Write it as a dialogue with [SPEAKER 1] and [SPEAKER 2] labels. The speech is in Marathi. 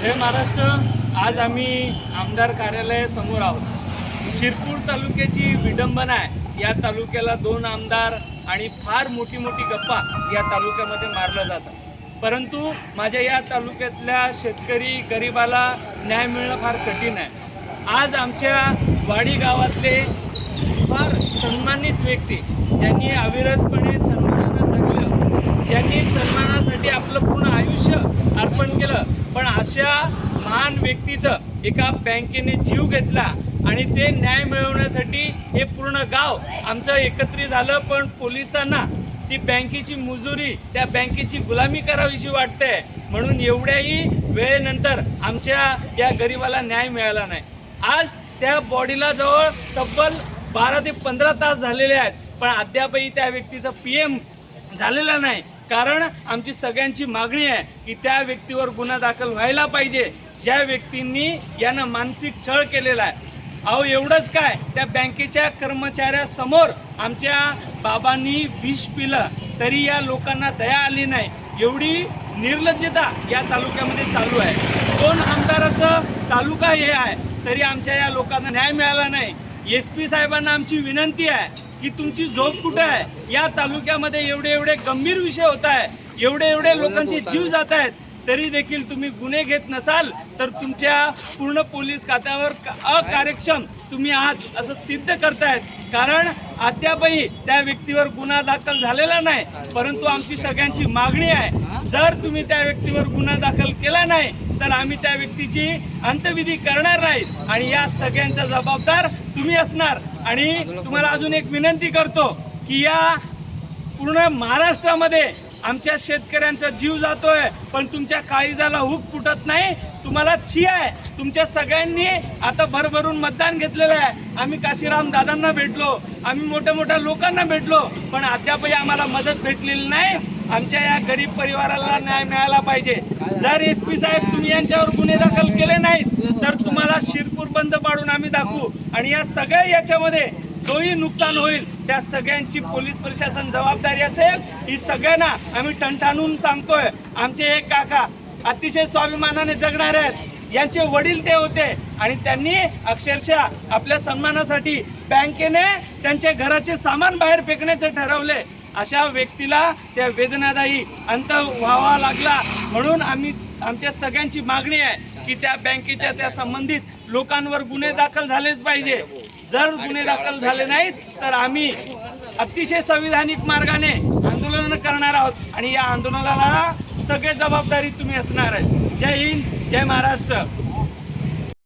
[SPEAKER 1] जय महाराष्ट्र आज आम्ही आमदार कार्यालयासमोर आहोत. शिरपूर तालुक्याची विडंबना आहे. या तालुक्याला दोन आमदार आणि फार मोठी मोठी गप्पा या तालुक्यामध्ये मारलं जातं परंतु माझ्या या तालुक्यातल्या शेतकरी गरिबाला न्याय मिळणं फार कठीण आहे. आज आमच्या वाडी गावातले फार सन्मानित व्यक्ती ज्यांनी अविरतपणे सन्मानानं जगलं ज्यांनी सन्मानासाठी आपलं पूर्ण आयुष्य अर्पण केलं पण अशा महान व्यक्तीचं एका बँकेने जीव घेतला आणि ते न्याय मिळवण्यासाठी हे पूर्ण गाव आमचं एकत्रित झालं पण पोलिसांना ती बँकेची मुजुरी त्या बँकेची गुलामी करावीशी वाटते म्हणून एवढ्याही वेळेनंतर आमच्या या गरिबाला न्याय मिळाला नाही. आज त्या बॉडीला जवळ तब्बल बारा ते पंधरा तास झालेले आहेत पण अद्यापही त्या व्यक्तीचं पी एम झालेला नाही. कारण आमची सगळ्यांची मागणी आहे की त्या व्यक्तीवर गुन्हा दाखल व्हायला पाहिजे. ज्या व्यक्तींनी यानं मानसिक छळ केलेला आहे अहो एवढंच काय त्या बँकेच्या कर्मचाऱ्यासमोर आमच्या बाबांनी विष पिलं तरी या लोकांना दया आली नाही. एवढी निर्लज्जता या तालुक्यामध्ये चालू आहे. दोन आमदाराचं तालुका हे आहे तरी आमच्या या लोकांना न्याय मिळाला नाही. एस पी साहेबांना आमची विनंती आहे की तुमची झोप कुठं आहे? या तालुक्यामध्ये एवढे एवढे गंभीर विषय होत आहे एवढे एवढे लोकांचे जीव जात आहेत तरी देखील तुम्ही गुन्हे घेत नसाल तर तुमच्या पूर्ण पोलीस खात्यावर अकार्यक्षम तुम्ही आहात असं सिद्ध करतायत. कारण अद्यापही त्या व्यक्तीवर गुन्हा दाखल झालेला नाही परंतु आमची सगळ्यांची मागणी आहे. जर तुम्ही त्या व्यक्तीवर गुन्हा दाखल केला नाही तर आम्ही त्या व्यक्तीची अंत्यविधी करणार नाही. आणि या सगळ्यांचा जबाबदार तुम्ही असणार. आणि तुम्हाला अजून एक विनंती करतो की या पूर्ण महाराष्ट्रामध्ये आमच्या शेतकऱ्यांचा जीव जातोय पण तुमच्या काळीजाला हुक फुटत नाही. तुम्हाला ची आहे. तुमच्या सगळ्यांनी आता भरभरून मतदान घेतलेलं आहे. आम्ही काशीराम दादांना भेटलो. आम्ही मोठ्या मोठ्या लोकांना भेटलो. पण अद्यापही आम्हाला मदत भेटलेली नाही. आमच्या या गरीब परिवाराला न्याय मिळाला पाहिजे. जर एस पी साहेब तुम्ही यांच्यावर गुन्हे दाखल केले नाहीत तर तुम्हाला शिरपूर बंद पाडून आम्ही दाखवू. आणि या सगळ्या याच्यामध्ये जोही नुकसान होईल त्या सगळ्यांची पोलीस प्रशासन जबाबदारी असेल ही सगळ्यांना आम्ही टणटाणून सांगतोय. आमचे एक काका अतिशय स्वाभिमानाने जगणारे आहेत. यांचे वडील ते होते आणि त्यांनी अक्षरशः आपल्या सन्मानासाठी बँकेने त्यांच्या घराचे सामान बाहेर फेकण्याचे ठरवले. अशा व्यक्तीला त्या वेदनादायी अंत व्हावा लागला. म्हणून आम्ही आमच्या सगळ्यांची मागणी आहे की त्या बँकेच्या त्या संबंधित लोकांवर गुन्हे दाखल झालेच पाहिजे. जर गुन्हे दाखल झाले नाहीत तर आम्ही अतिशय संविधानिक मार्गाने आंदोलन करणार आहोत. आणि या आंदोलनाला सगळे जबाबदारी तुम्ही असणार आहे जय हिंद जय महाराष्ट्र.